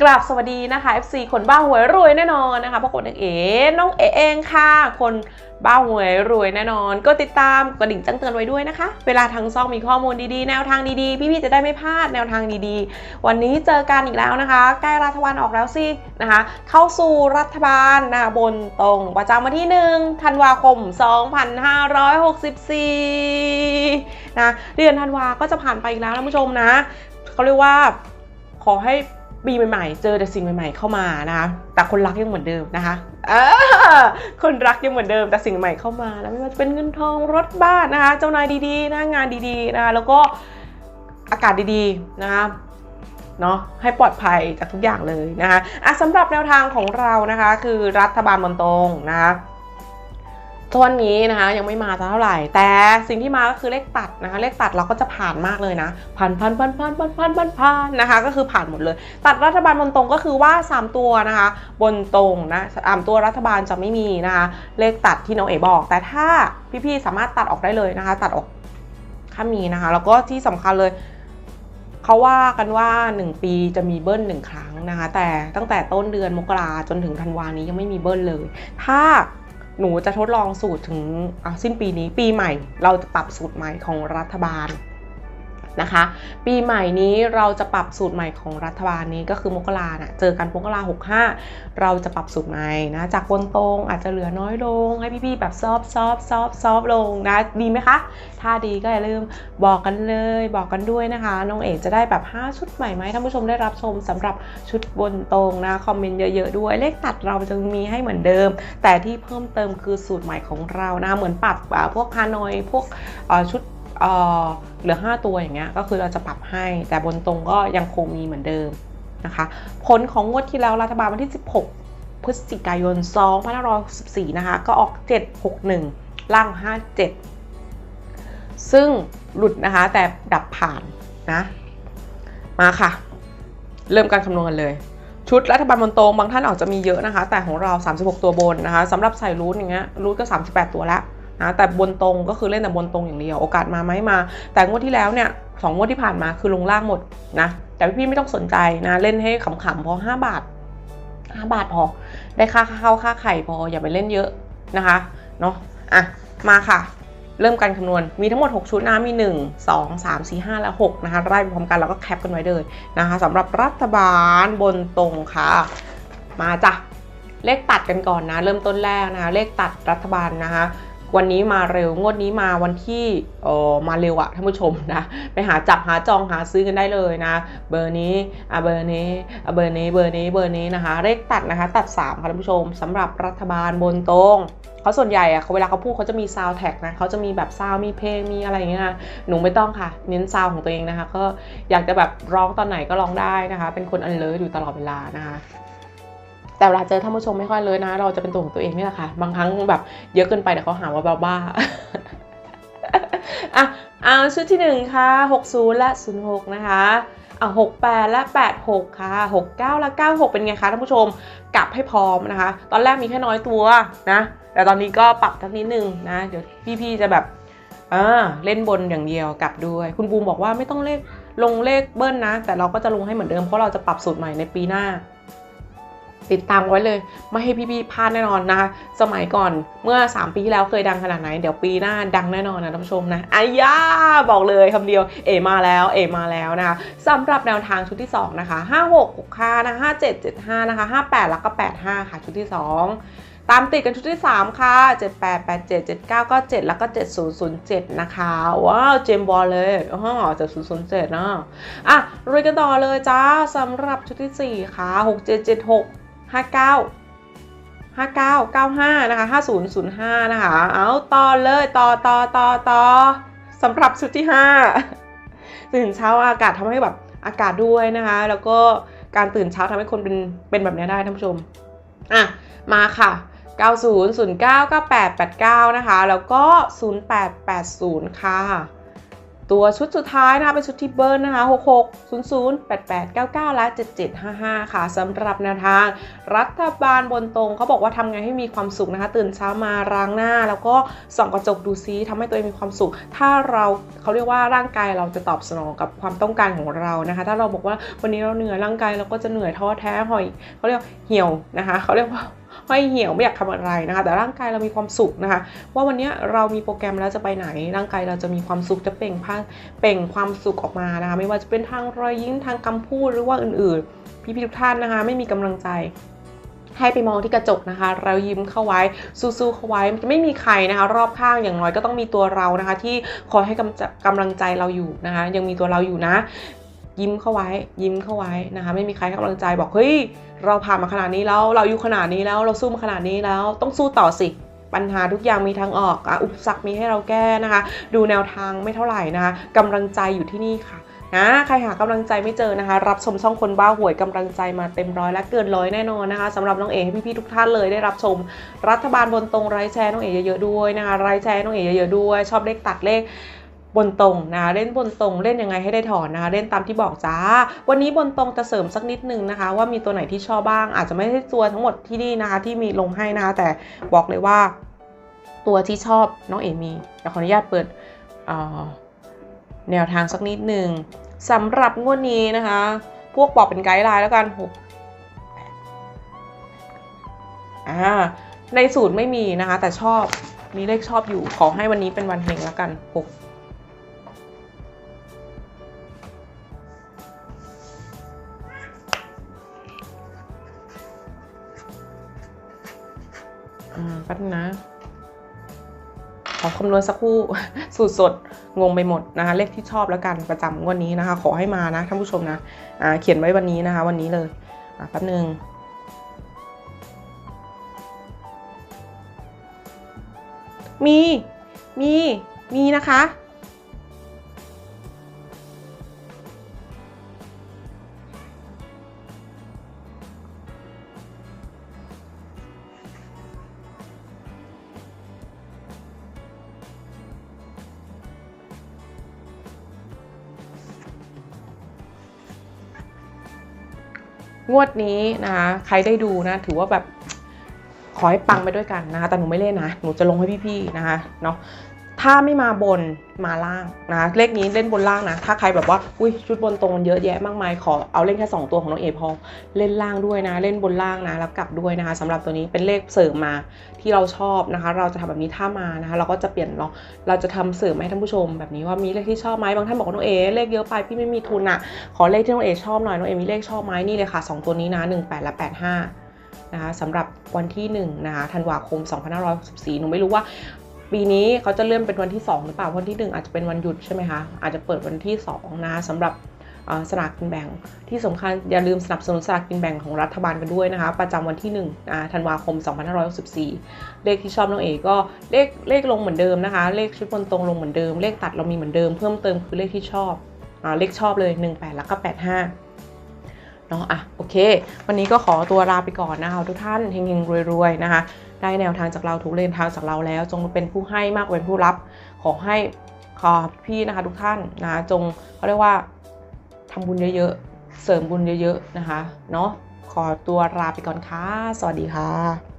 กราบสวัสดีนะคะ FC คนบ้าหวยรวยแน่นอนนะคะเพราะคนเอ๋น้องเอเองค่ะ คนบ้าหวยรวยแน่นอน ก็ติดตามกระดิ่งแจ้งเตือนไว้ด้วยนะคะ เวลาทางซ่องมีข้อมูลดีๆ แนวทางดีๆ พี่ๆจะได้ไม่พลาดแนวทางดีๆ วันนี้เจอกันอีกแล้วนะคะ ใกล้รัฐบาลออกแล้วสินะคะ เข้าสู่รัฐบาลนะคะบนตรงประจำวันที่1ธันวาคม 2564นะเดือนธันวาก็จะผ่านไปอีกแล้วนะผู้ชมนะเขาเรียกว่าขอให้ ปีใหม่ๆ เจอแต่สิ่งใหม่ ๆ เข้ามานะคะ แต่คนรักยังเหมือนเดิมนะคะคนรักยังเหมือนเดิมแต่สิ่งใหม่เข้ามาแล้วไม่ว่าจะเป็นเงินทองรถบ้านนะคะ เจ้านายดีๆนะงานดีๆนะคะแล้วก็อากาศดีๆนะคะเนาะให้ปลอดภัยจากทุกอย่างเลยนะคะอะสำหรับแนวทางของเรานะคะ คือรัฐบาลบนตรงนะคะ ตัวนนี้นะคะยังไม่มาเท่าไหร่ แต่สิ่งที่มาก็คือเลขตัดนะคะ เลขตัดเราก็จะผ่านมากเลยนะผ่านผ่านผ่านผ่านผ่านผ่านผ่านผ่านนะคะ ก็คือผ่านหมดเลย ตัดรัฐบาลบนตรงก็คือว่า 3 ตัวนะคะ บนตรงนะสามตัวรัฐบาลจะไม่มีนะคะ เลขตัดที่น้องเอ๋บอก แต่ถ้าพี่ๆสามารถตัดออกได้เลยนะคะ ตัดออกถ้ามีนะคะ แล้วก็ที่สำคัญเลยเขาว่ากันว่า 1 ปีจะมีเบิ้ลหนึ่งครั้งนะคะ แต่ตั้งแต่ต้นเดือนมกราจนถึงธันวานี้ยังไม่มีเบิ้ลเลย ถ้า หนูจะทดลองสูตรถึงอะสิ้นปีนี้ปีใหม่ เราจะปรับสูตรใหม่ของรัฐบาล นะคะ ปีใหม่นี้เราจะปรับสูตรใหม่ของรัฐบาลนี้ก็คือมกราน่ะเจอกันมกราหกห้าเราจะปรับสูตรใหม่นะจากบนตรงอาจจะเหลือน้อยลง ให้พี่ๆแบบซอฟซอฟซอฟซอฟลงนะดีไหมคะ ถ้าดีก็อย่าลืมบอกกันเลย บอกกันด้วยนะคะ น้องเอกจะได้แบบ 5 ชุดใหม่ไหมท่านผู้ชมได้รับชมสำหรับชุดบนตรงนะคอมเมนต์เยอะๆด้วย เลขตัดเราจะมีให้เหมือนเดิม แต่ที่เพิ่มเติมคือสูตรใหม่ของเรานะเหมือนปรับพวกฮานอยพวกชุด เหลือ 5 ตัวอย่างเงี้ยก็คือเราจะปรับให้ แต่บนตรงก็ยังคงมีเหมือนเดิมนะคะผลของงวดที่แล้วรัฐบาลวันที่ 16 พฤศจิกายน2564นะคะก็ออก 761 ล่าง 57 ซึ่งหลุดนะคะแต่ดับผ่านนะมาค่ะ เริ่มการคำนวณกันเลย ชุดรัฐบาลบนตรงบางท่านอาจจะมีเยอะนะคะ แต่ของเรา 36 ตัวบนนะคะสำหรับใส่รูทอย่างเงี้ยรูทก็ 38 ตัวแล้ว นะแต่บนตรงก็คือเล่นแต่บนตรงอย่างเดียวโอกาสมาไหมมา แต่งวดที่แล้วเนี่ยสองงวดที่ผ่านมาคือลงล่างหมดนะแต่พี่ไม่ต้องสนใจนะเล่นให้ขำๆพอ5บาท5บาทพอได้ค่าข้าวค่าไข่พออย่าไปเล่นเยอะนะคะเนาะอะมาค่ะ เริ่มการคำนวณมีทั้งหมด 6 ชุดนะมี 1 2 3 4 5 และ 6 นะคะไล่ไปพร้อมกันแล้วก็แคปกันไว้เลยนะคะสำหรับรัฐบาลบนตรงค่ะ มาจ้ะเลขตัดกันก่อนนะ เริ่มต้นแรกนะคะ เลขตัดรัฐบาลนะคะ วันนี้มาเร็วงวดนี้มาวันที่เออมาเร็วอะท่านผู้ชมนะไปหาจับหาจองหาซื้อกันได้เลยนะ เบอร์นี้อะเบอร์นี้อะเบอร์นี้เบอร์นี้เบอร์นี้นะคะเลขตัดนะคะ ตัด3ค่ะท่านผู้ชมสำหรับรัฐบาลบนตรงเขาส่วนใหญ่อะเขาเวลาเขาพูดเขาจะมีซาวแท็กนะเขาจะมีแบบซาวมีเพลงมีอะไรอย่างเงี้ยนะหนูไม่ต้องค่ะ เน้นซาวของตัวเองนะคะ ก็อยากจะแบบร้องตอนไหนก็ร้องได้นะคะ เป็นคนอันเลิศอยู่ตลอดเวลานะคะ แต่เวลาเจอท่านผู้ชมไม่ค่อยเลยนะ เราจะเป็นตัวของตัวเองนี่แหละค่ะ บางครั้งแบบเยอะเกินไปเดี๋ยวเขาหาว่าบ้าๆอะเอาชุดที่หนึ่งค่ะ 60 และ 06 นะคะอะ68 และ 86 ค่ะ 69 และ 96 เป็นไงคะท่านผู้ชม กลับให้พร้อมนะคะ ตอนแรกมีแค่น้อยตัวนะ แต่ตอนนี้ก็ปรับทักนิดนึงนะ เดี๋ยวพี่ๆจะแบบอ่าเล่นบนอย่างเดียวกลับด้วย คุณบูมบอกว่าไม่ต้องเลขลงเลขเบิ้ลนะ แต่เราก็จะลงให้เหมือนเดิมเพราะเราจะปรับสูตรใหม่ในปีหน้า ติดตามไว้เลย ไม่ให้พี่ๆพลาดแน่นอนนะคะ สมัยก่อนเมื่อ 3 ปีที่แล้วเคยดังขนาดไหน เดี๋ยวปีหน้าดังแน่นอนนะท่านผู้ชมนะอายาบอกเลยคำเดียว เอมาแล้ว เอมาแล้วนะคะสำหรับแนวทางชุดที่ 2 นะคะ 5 6 6 5นะ57 75นะคะ58 แล้วก็ 85 ค่ะชุดที่ 2ตามติดกันชุดที่ 3 ค่ะ 78 87 79 97 แล้วก็ 7007 นะคะ ว้าว เจมบอลเลยอ๋อ7007นะอะรุยกันต่อเลยจ้าสำหรับชุดที่ 4 ค่ะ 6776 59 59 95 นะคะ 5005 นะคะ เอาต่อเลยต่อต่อต่อต่อสำหรับชุดที่ 5 ตื่นเช้าอากาศทำให้แบบอากาศด้วยนะคะ แล้วก็การตื่นเช้าทำให้คนเป็นเป็นแบบนี้ได้ท่านผู้ชม อะ มาค่ะ 90 09 98 89 นะคะ แล้วก็ 0880 ค่ะ ตัวชุดสุดท้ายนะคะเป็นชุดที่เบิร์นนะคะ 66 00 88 99 และ 7755 ค่ะสำหรับแนวทาง รัฐบาลบนตรงเขาบอกว่าทำไงให้มีความสุขนะคะ ตื่นเช้ามาล้างหน้า แล้วก็ส่องกระจกดูซิทำให้ตัวเองมีความสุข ถ้าเราเขาเรียกว่าร่างกายเราจะตอบสนองกับความต้องการของเรานะคะ ถ้าเราบอกว่าวันนี้เราเหนื่อยร่างกายเราก็จะเหนื่อยท้อแท้หอยเขาเรียกเหี่ยวนะคะเขาเรียกว่า ห้อยเหี่ยวไม่อยากทำอะไรนะคะ แต่ร่างกายเรามีความสุขนะคะ ว่าวันนี้เรามีโปรแกรมแล้วจะไปไหน ร่างกายเราจะมีความสุขจะเปล่งพลังเปล่งความสุขออกมานะคะ ไม่ว่าจะเป็นทางรอยยิ้มทางคำพูดหรือว่าอื่นๆ พี่ๆทุกท่านนะคะ ไม่มีกำลังใจให้ไปมองที่กระจกนะคะ เรายิ้มเข้าไว้สู้ๆเข้าไว้ไม่มีใครนะคะ รอบข้างอย่างน้อยก็ต้องมีตัวเรานะคะ ที่คอยให้กำจะกำลังใจเราอยู่นะคะ ยังมีตัวเราอยู่นะ ยิ้มเข้าไว้ ยิ้มเข้าไว้นะคะ ไม่มีใครให้กำลังใจบอกเฮ้ยเราผ่านมาขนาดนี้แล้วเราอยู่ขนาดนี้แล้วเราสู้มาขนาดนี้แล้ว ต้องสู้ต่อสิปัญหาทุกอย่างมีทางออกอ,อุปสรรคมีให้เราแก้นะคะ ดูแนวทางไม่เท่าไหร่นะคะกำลังใจอยู่ที่นี่ค่ะนะใครหากำลังใจไม่เจอนะคะ รับชมช่องคนบ้าหวยกำลังใจมาเต็มร้อยและเกินร้อยแน่นอนนะคะสำหรับน้องเอ๋ให้พี่ๆทุกท่านเลยได้รับชม รัฐบาลบนตรงไร้แชร์น้องเอ๋เยอะๆด้วยนะคะไร้แชร์น้องเอ๋เยอะๆด้วย ชอบเลขตัดเลข บนตรงนะเล่นบนตรงเล่นยังไงให้ได้ถอนนะคะเล่นตามที่บอกจ้า วันนี้บนตรงจะเสริมสักนิดนึงนะคะ ว่ามีตัวไหนที่ชอบบ้าง อาจจะไม่ใช่ตัวทั้งหมดที่นี่นะคะ ที่มีลงให้นะคะแต่บอกเลยว่า ตัวที่ชอบน้องเอมีเดี๋ยวขออนุญาตเปิดแนวทางสักนิดหนึ่งสำหรับงวดนี้นะคะ พวกบอกเป็นไกด์ไลน์แล้วกันหกอ่าในสูตรไม่มีนะคะ แต่ชอบมีเลขชอบอยู่ขอให้วันนี้เป็นวันเฮงแล้วกันหก ป๊บนะขอคำนวณสักครู่สูตรสดงงไปหมดนะคะเลขที่ชอบแล้วกันประจำงวันนี้นะคะ ขอให้มานะท่านผู้ชมนะอ่าเขียนไว้วันนี้นะคะ วันนี้เลยอ่าแป๊บนึงมี มี มีนะคะ งวดนี้นะคะใครได้ดูนะ ถือว่าแบบขอให้ปังไปด้วยกันนะคะแต่หนูไม่เล่นนะ หนูจะลงให้พี่ๆนะคะเนาะ ถ้าไม่มาบนมาล่างนะเลขนี้เล่นบนล่างนะ ถ้าใครแบบว่าอุ้ยชุดบนตรงเยอะแยะมากมายขอเอาเล่นแค่ 2 ตัวของน้องเอพอเล่นล่างด้วยนะ เล่นบนล่างนะแล้วกลับด้วยนะคะสำหรับตัวนี้เป็นเลขเสริมมาที่เราชอบนะคะ เราจะทำแบบนี้ถ้ามานะคะ เราก็จะเปลี่ยนเนาเราจะทำเสริมให้ท่านผู้ชม แบบนี้ว่ามีเลขที่ชอบไหมบางท่านบอกว่าน้องเอเลขเยอะไปพี่ไม่มีทุนอะขอเลขที่น้องเอชอบหน่อยน้องเอมีเลขชอบไหมนี่เลยค่ะสองตัวนี้นะ18และ85นะคะสำหรับวันที่1นะคะธันวาคม 2564หนูไม่รู้ว่า ปีนี้เขาจะเลื่อนเป็นวันที่ 2 หรือเปล่า วันที่ 1 อาจจะเป็นวันหยุดใช่ไหมคะ อาจจะเปิดวันที่ 2 นะคะสำหรับสลากกินแบ่ง ที่สำคัญอย่าลืมสนับสนุนสลากกินแบ่งของรัฐบาลกันด้วยนะคะ ประจำวันที่1อ่าธันวาคม 2564 เลขที่ชอบน้องเอกก็เลขเลขลงเหมือนเดิมนะคะ เลขชุดบนตรงลงเหมือนเดิม เลขตัดเรามีเหมือนเดิม เพิ่มเติมคือเลขที่ชอบอเลขชอบเลย 18 แล้วก็ 85 เนาะอะโอเค วันนี้ก็ขอตัวลาไปก่อนนะคะทุกท่านเฮงๆรวยๆนะคะ ได้แนวทางจากเราถูกเลนทางจากเราแล้ว จงเป็นผู้ให้มากกว่าเป็นผู้รับ ขอให้ขอพี่นะคะทุกท่านนะะจงเขาเรียกว่าทำบุญเยอะๆ เสริมบุญเยอะๆนะคะเนาะขอตัวลาไปก่อนค่ะ สวัสดีค่ะ